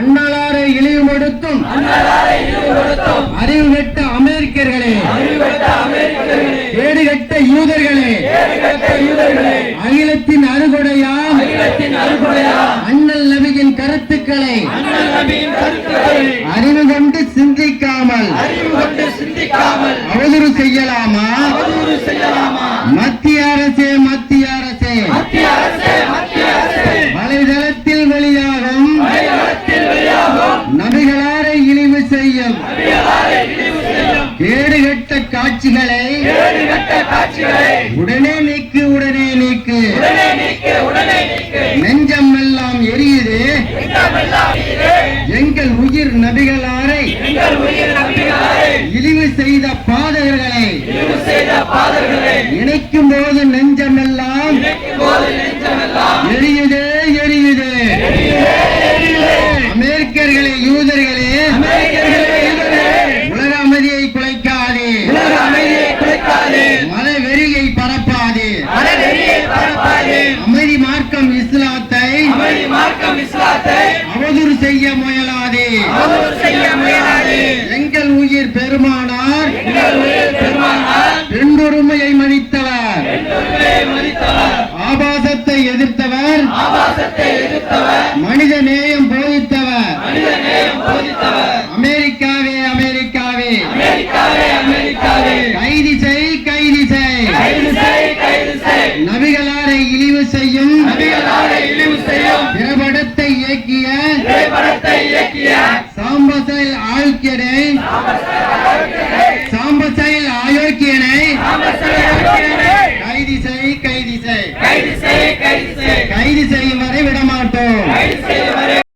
அண்ணலாரை இழிவுபடுத்தும். அறிவுகட்ட அமெரிக்கர்களே. ஏடுகட்ட யூதர்களே. அகிலத்தின் அறுகுடையா அண்ணல் நபியின் கருத்துக்களை. அறிவு கொண்டு சிந்திக்காமல். அவதூறு செய்யலாமா? மத்திய அரசே மத்திய கேடுகட்ட காட்சிகளை உடனே நீக்கு உடனே நீக்கு. நெஞ்சம் எல்லாம் எரியுது. எங்கள் உயிர் நபிகளாரை இழிவு செய்த பாதகர்களை இணைக்கும் போது போது நெஞ்சமெல்லாம் எரியுதே எரியுது. அமெரிக்கர்களே செய்ய முயலாதே. செய்ய முயலாதே. எங்கள் உயிர் பெருமானார். பெண்ணுரிமையை மதித்தவர். ஆபாசத்தை எதிர்த்தவர். மனித நேயம் போதித்தவர். அமெரிக்காவே அமெரிக்காவே. கைது செய் கைது செய். நபிகளாரை இழிவு செய்யும். சாம்பசையில் ஆழ்கியனை சாம்பசையில் ஆயோக்கியனை. கைதி செய் கைதி செய் கைதி செய்யும் வரை விட